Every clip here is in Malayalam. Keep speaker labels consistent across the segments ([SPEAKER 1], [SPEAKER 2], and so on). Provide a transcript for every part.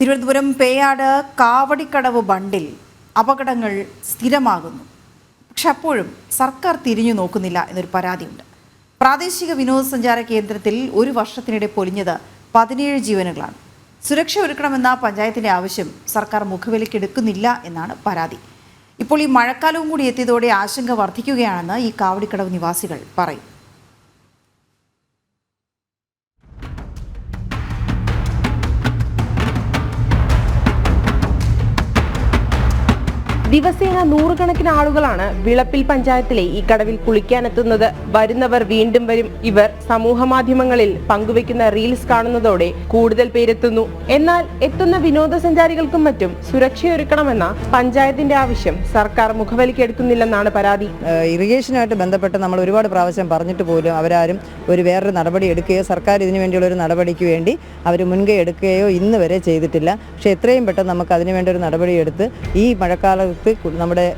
[SPEAKER 1] തിരുവനന്തപുരം പേയാട് കാവടിക്കടവ് ബണ്ടിൽ അപകടങ്ങൾ സ്ഥിരമാകുന്നു. പക്ഷെ അപ്പോഴും സർക്കാർ തിരിഞ്ഞു നോക്കുന്നില്ല എന്നൊരു പരാതിയുണ്ട്. പ്രാദേശിക വിനോദസഞ്ചാര കേന്ദ്രത്തിൽ ഒരു വർഷത്തിനിടെ പൊലിഞ്ഞത് പതിനേഴ് ജീവനുകളാണ്. സുരക്ഷ ഒരുക്കണമെന്ന പഞ്ചായത്തിന്റെ ആവശ്യം സർക്കാർ മുഖവിലക്കെടുക്കുന്നില്ല എന്നാണ് പരാതി. ഇപ്പോൾ ഈ മഴക്കാലവും കൂടി എത്തിയതോടെ ആശങ്ക വർദ്ധിക്കുകയാണെന്ന് ഈ കാവടിക്കടവ് നിവാസികൾ പറയും.
[SPEAKER 2] ദിവസേന നൂറുകണക്കിന് ആളുകളാണ് വിളപ്പിൽ പഞ്ചായത്തിലെ ഈ കടവിൽ കുളിക്കാനെത്തുന്നത്. വരുന്നവർ വീണ്ടും വരും. ഇവർ സമൂഹ മാധ്യമങ്ങളിൽ പങ്കുവെക്കുന്ന റീൽസ് കാണുന്നതോടെ കൂടുതൽ പേരെത്തുന്നു. എന്നാൽ എത്തുന്ന വിനോദസഞ്ചാരികൾക്കും മറ്റും സുരക്ഷയൊരുക്കണമെന്ന പഞ്ചായത്തിന്റെ ആവശ്യം സർക്കാർ മുഖവലിക്കെടുക്കുന്നില്ലെന്നാണ് പരാതി.
[SPEAKER 3] ഇറിഗേഷനായിട്ട് ബന്ധപ്പെട്ട് നമ്മൾ ഒരുപാട് പ്രാവശ്യം പറഞ്ഞിട്ട് പോലും അവരാരും ഒരു വേറൊരു നടപടി എടുക്കുകയോ സർക്കാർ ഇതിനു വേണ്ടിയുള്ള ഒരു നടപടിക്ക് വേണ്ടി അവർ മുൻകൈ എടുക്കുകയോ ഇന്ന് വരെ ചെയ്തിട്ടില്ല. പക്ഷേ എത്രയും പെട്ടെന്ന് നമുക്ക് അതിനുവേണ്ട ഒരു നടപടിയെടുത്ത് ഈ മഴക്കാലത്ത് കു- നമ്മുടെ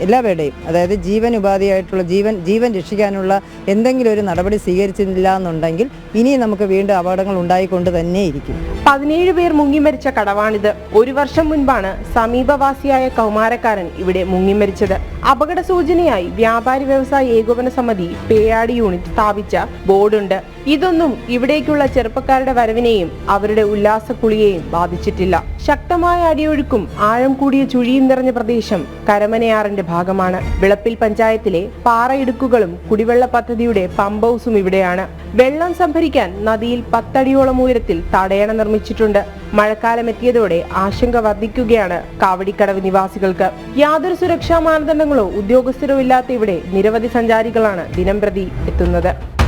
[SPEAKER 3] എല്ലാവരുടെയും അതായത് ജീവൻ ഉപാധിയായിട്ടുള്ള ജീവൻ ജീവൻ രക്ഷിക്കാനുള്ള എന്തെങ്കിലും ഒരു നടപടി സ്വീകരിച്ചില്ല എന്നുണ്ടെങ്കിൽ ഇനിയും നമുക്ക് വീണ്ടും അപകടങ്ങൾ ഉണ്ടായിക്കൊണ്ട് തന്നെ ഇരിക്കും.
[SPEAKER 2] പതിനേഴ് പേർ മുങ്ങിമരിച്ച കടവാണിത്. ഒരു വർഷം മുൻപാണ് സമീപവാസിയായ കൗമാരക്കാരൻ ഇവിടെ മുങ്ങിമരിച്ചത് അപകട സൂചനയായി വ്യാപാരി വ്യവസായ ഏകോപന സമിതി പേയാടി യൂണിറ്റ് സ്ഥാപിച്ച ബോർഡുണ്ട്. ഇതൊന്നും ഇവിടേക്കുള്ള ചെറുപ്പക്കാരുടെ വരവിനെയും അവരുടെ ഉല്ലാസക്കുളിയെയും ബാധിച്ചിട്ടില്ല. ശക്തമായ അടിയൊഴുക്കും ആഴം കൂടിയ ചുഴിയും നിറഞ്ഞ പ്രദേശം കരമനയാറിന്റെ ഭാഗമാണ്. വിളപ്പിൽ പഞ്ചായത്തിലെ പാറയിടുക്കുകളും കുടിവെള്ള പദ്ധതിയുടെ പമ്പ് ഹൗസും ഇവിടെയാണ്. വെള്ളം സംഭരിക്കാൻ നദിയിൽ പത്തടിയോളം ഉയരത്തിൽ തടയണ നിർമ്മിച്ചിട്ടുണ്ട്. മഴക്കാലം എത്തിയതോടെ ആശങ്ക വർദ്ധിക്കുകയാണ് കാവടിക്കടവ് നിവാസികൾക്ക്. യാതൊരു സുരക്ഷാ മാനദണ്ഡങ്ങളോ ഉദ്യോഗസ്ഥരോ ഇല്ലാത്ത ഇവിടെ നിരവധി സഞ്ചാരികളാണ് ദിനംപ്രതി എത്തുന്നത്.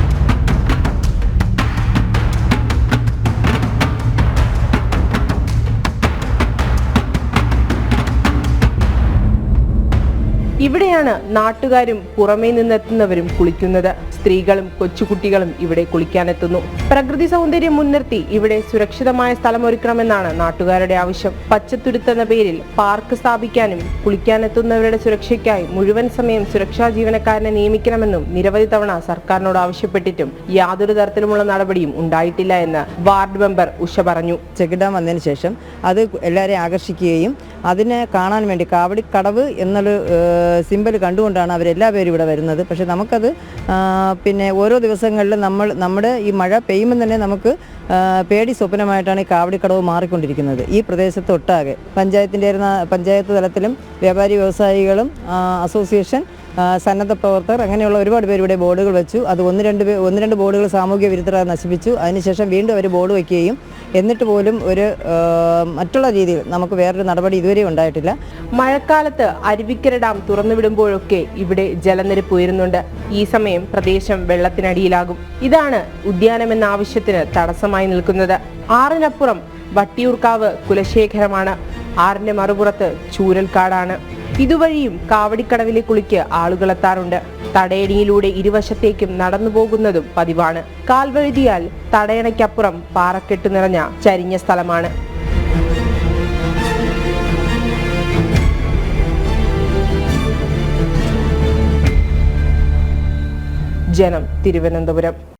[SPEAKER 2] ഇവിടെയാണ് നാട്ടുകാരും പുറമേ നിന്നെത്തുന്നവരും കുളിക്കുന്നത്. സ്ത്രീകളും കൊച്ചുകുട്ടികളും ഇവിടെ കുളിക്കാനെത്തുന്നു. പ്രകൃതി സൗന്ദര്യം മുൻനിർത്തി ഇവിടെ സുരക്ഷിതമായ സ്ഥലമൊരുക്കണമെന്നാണ് നാട്ടുകാരുടെ ആവശ്യം. പച്ചത്തുരുത്തെന്ന പേരിൽ പാർക്ക് സ്ഥാപിക്കാനും കുളിക്കാനെത്തുന്നവരുടെ സുരക്ഷയ്ക്കായി മുഴുവൻ സമയം സുരക്ഷാ ജീവനക്കാരനെ നിയമിക്കണമെന്നും നിരവധി തവണ സർക്കാരിനോട് ആവശ്യപ്പെട്ടിട്ടും യാതൊരു തരത്തിലുമുള്ള നടപടിയും ഉണ്ടായിട്ടില്ല എന്ന് വാർഡ് മെമ്പർ ഉഷ പറഞ്ഞു.
[SPEAKER 3] ചെക്ക് ഡാം വന്നതിന് ശേഷം അത് എല്ലാവരെയും ആകർഷിക്കുകയും അതിനെ കാണാൻ വേണ്ടി കാവടിക്കടവ് എന്നൊരു സിമ്പൽ കണ്ടുകൊണ്ടാണ് അവരെല്ലാ പേരും ഇവിടെ വരുന്നത്. പക്ഷേ നമുക്കത് പിന്നെ ഓരോ ദിവസങ്ങളിലും നമ്മൾ നമ്മുടെ ഈ മഴ പെയ്യുമ്പോൾ തന്നെ നമുക്ക് പേടി സ്വപ്നമായിട്ടാണ് ഈ കാവടിക്കടവ് മാറിക്കൊണ്ടിരിക്കുന്നത്. ഈ പ്രദേശത്തൊട്ടാകെ പഞ്ചായത്തിന്റെ പഞ്ചായത്ത് തലത്തിലും വ്യാപാരി വ്യവസായികളും അസോസിയേഷൻ സന്നദ്ധ പ്രവർത്തകർ അങ്ങനെയുള്ള ഒരുപാട് പേര് ഇവിടെ ബോർഡുകൾ വെച്ചു. അത് ഒന്ന് രണ്ട് ഒന്ന് രണ്ട് ബോർഡുകൾ സാമൂഹ്യ വിരുദ്ധരാ നശിപ്പിച്ചു. അതിനുശേഷം വീണ്ടും അവർ ബോർഡ് വയ്ക്കുകയും എന്നിട്ട് പോലും ഒരു മറ്റുള്ള രീതിയിൽ നമുക്ക് വേറൊരു നടപടി ഇതുവരെ ഉണ്ടായിട്ടില്ല.
[SPEAKER 2] മഴക്കാലത്ത് അരുവിക്കര ഡാം തുറന്നുവിടുമ്പോഴൊക്കെ ഇവിടെ ജലനിരപ്പ് ഉയരുന്നുണ്ട്. ഈ സമയം പ്രദേശം വെള്ളത്തിനടിയിലാകും. ഇതാണ് ഉദ്യാനം എന്ന ആവശ്യത്തിന് തടസ്സമായി നിൽക്കുന്നത്. ആറിനപ്പുറം വട്ടിയൂർക്കാവ് കുലശേഖരമാണ്. ആറിന്റെ മറുപുറത്ത് ചൂരൽക്കാടാണ്. ഇതുവഴിയും കാവടിക്കടവിലെ കുളിക്ക് ആളുകളെത്താറുണ്ട് തടയണിയിലൂടെ ഇരുവശത്തേക്കും നടന്നു പോകുന്നതും പതിവാണ്. കാൽവഴുതിയാൽ തടയണയ്ക്കപ്പുറം പാറക്കെട്ട് നിറഞ്ഞ ചരിഞ്ഞ സ്ഥലമാണ്. ജനം തിരുവനന്തപുരം.